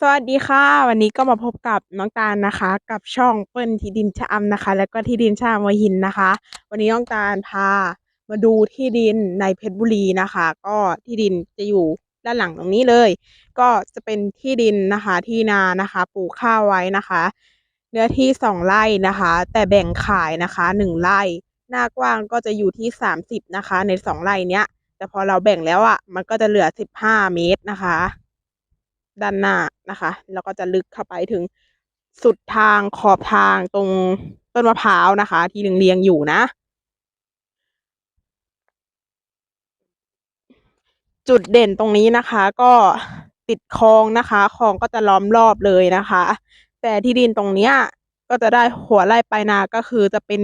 สวัสดีค่ะ วันนี้ก็มาพบกับน้องตาลนะคะ กับช่องเปิ้ลที่ดินชะอำนะคะ แล้วก็ที่ดินชะอำวหินนะคะ วันนี้น้องตาลพามาดูที่ดินในเพชรบุรีนะคะ ก็ที่ดินจะอยู่ด้านหลังตรงนี้เลย ก็จะเป็นที่ดินนะคะที่นานะคะปลูกข้าวไว้นะคะ เนื้อที่สองไร่นะคะ แต่แบ่งขายนะคะหนึ่งไร่หน้ากว้างก็จะอยู่ที่สามสิบนะคะ ในสองไร่เนี้ยแต่พอเราแบ่งแล้วอะมันก็จะเหลือสิบห้าเมตรนะคะ ด้านหน้านะคะ แล้วก็จะลึกเข้าไปถึงสุดทางขอบทางตรงต้นมะพร้าวนะคะ ที่เรียงๆอยู่นะ จุดเด่นตรงนี้นะคะ ก็ติดคลองนะคะคลองก็จะล้อมรอบเลยนะคะ แต่ที่ดินตรงเนี้ยก็จะได้หัวไร่ปลายนาก็คือจะเป็น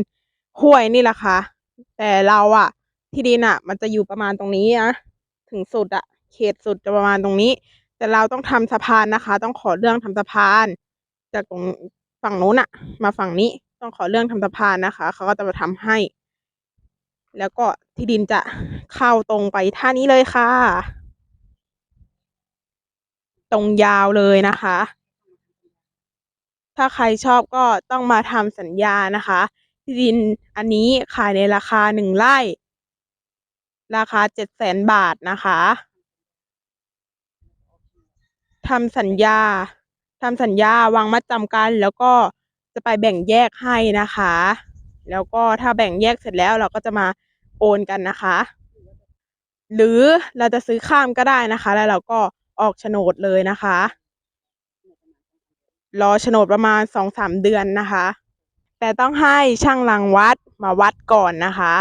ห้วยนี่แหละค่ะ แต่เราอะที่ดินอะมันจะอยู่ประมาณตรงนี้นะถึงสุดอะเขตสุดจะประมาณตรงนี้ แต่เราต้องทำสะพานนะคะ ต้องขอเรื่องทำสะพาน จากตรงฝั่งนู้นอะมาฝั่งนี้ต้องขอเรื่องทำสะพานนะคะเขาก็จะมาทำให้ แล้วก็ที่ดินจะเข้าตรงไปท่านี้เลยค่ะ ตรงยาวเลยนะคะ ถ้าใครชอบก็ต้องมาทำสัญญานะคะ ที่ดินอันนี้ขายในราคาหนึ่งไร่ ราคาเจ็ดแสนบาทนะคะ ทำสัญญาทำสัญญาวางมัดจำกัน แล้วก็จะไปแบ่งแยกให้นะคะ แล้วก็ถ้าแบ่งแยกเสร็จแล้วเราก็จะมาโอนกันนะคะ หรือเราจะซื้อข้ามก็ได้นะคะ แล้วเราก็ออกโฉนดเลยนะคะ รอโฉนดประมาณสองสามเดือนนะคะ แต่ต้องให้ช่างรังวัดมาวัดก่อนนะคะ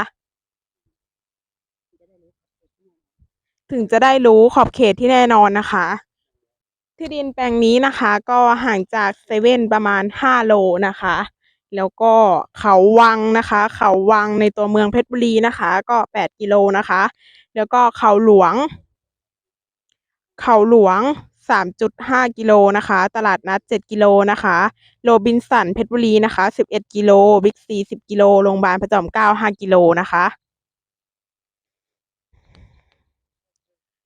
ถึงจะได้รู้ขอบเขตที่แน่นอนนะคะ ที่ดินแปลงนี้นะคะก็ห่างจากเซเว่นประมาณห้าโลนะคะ แล้วก็เขาวังนะคะ เขาวังในตัวเมืองเพชรบุรีนะคะ ก็แปดกิโลนะคะ แล้วก็เขาหลวง เขาหลวงสามจุดห้ากิโลนะคะ ตลาดนัดเจ็ดกิโลนะคะ โรบินสันเพชรบุรีนะคะสิบเอ็ดกิโล บิ๊กซีสิบกิโล โรงพยาบาลพระจอมเกล้าห้ากิโลนะคะ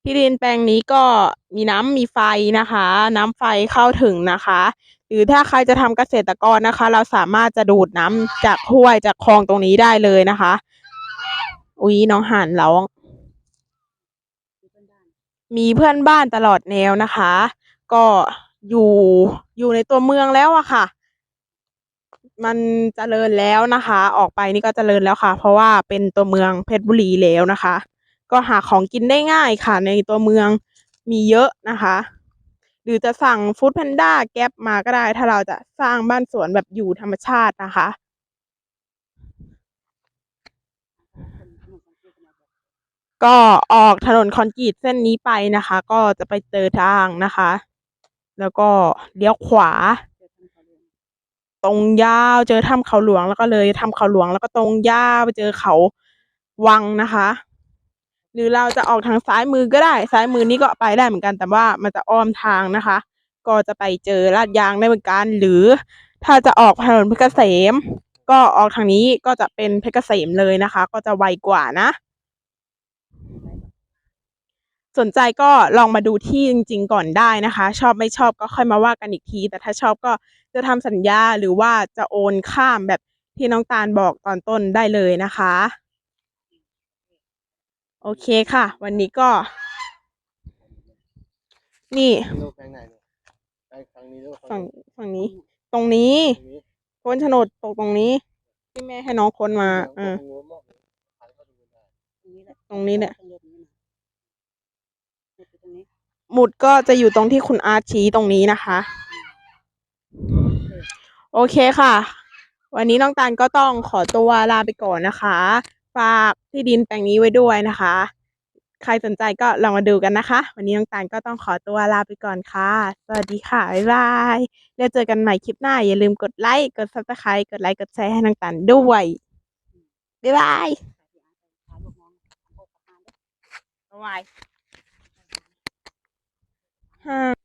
ที่ดินแปลงนี้ก็มีน้ำมีไฟนะคะ น้ำไฟเข้าถึงนะคะ หรือถ้าใครจะทำเกษตรกรนะคะ เราสามารถจะดูดน้ำจากห้วยจากคลองตรงนี้ได้เลยนะคะ อุ๊ยน้องห่านร้อง มีเพื่อนบ้านตลอดแนวนะคะ ก็อยู่อยู่ในตัวเมืองแล้วอะค่ะ มันเจริญแล้วนะคะ ออกไปนี่ก็เจริญแล้วค่ะ เพราะว่าเป็นตัวเมืองเพชรบุรีแล้วนะคะ ก็หาของกินได้ง่ายค่ะ ในตัวเมืองมีเยอะนะคะ หรือจะสั่งฟู้ดแพนด้าแก๊ปมาก็ได้ ถ้าเราจะสร้างบ้านสวนแบบอยู่ธรรมชาตินะคะ ก็ออกถนนคอนกรีตเส้นนี้ไปนะคะ ก็จะไปเจอทางนะคะ แล้วก็เลี้ยวขวา ตรงยาวเจอถ้ำเขาหลวงแล้วก็เลยถ้ำเขาหลวงแล้วก็ตรงยาวไปเจอเขาวังนะคะ หรือเราจะออกทางซ้ายมือก็ได้ ซ้ายมือนี้ก็ไปได้เหมือนกัน แต่ว่ามันจะอ้อมทางนะคะ ก็จะไปเจอลาดยางได้เหมือนกัน หรือถ้าจะออกถนนเพชรเกษม ก็ออกทางนี้ก็จะเป็นเพชรเกษมเลยนะคะ ก็จะไวกว่านะ สนใจก็ลองมาดูที่จริง ๆ ก่อนได้นะคะ ชอบไม่ชอบก็ค่อยมาว่ากันอีกที แต่ถ้าชอบก็จะทำสัญญาหรือว่าจะโอนข้ามแบบที่น้องตาลบอกตอนต้นได้เลยนะคะ โอเคค่ะ วันนี้ก็ นี่ลูกแปลงไหนเนี่ยแปลงฝั่งนี้ลูกฝั่งฝั่งนี้ ตรงนี้ฝั่งนี้ค้นโฉนดตกตรงนี้ ที่แม่ให้น้องค้นมาเออตรงนู้นมองขายเขาดูได้ตรงนี้เนี่ยหมุดก็จะอยู่ตรงที่คุณอาร์ตชี้ตรงนี้นะคะ โอเคค่ะ วันนี้น้องตาลก็ต้องขอตัวลาไปก่อนนะคะ ฝากที่ดินแปลงนี้ไว้ด้วยนะคะ ใครสนใจก็ลองมาดูกันนะคะ วันนี้น้องตาลก็ต้องขอตัวลาไปก่อนค่ะ สวัสดีค่ะ บ๊ายบายแล้วเจอกันใหม่คลิปหน้า อย่าลืมกดไลค์ กดซับสไครต์กดไลค์ กดแชร์ให้น้องตาลด้วย บ๊ายบายบ๊ายบาย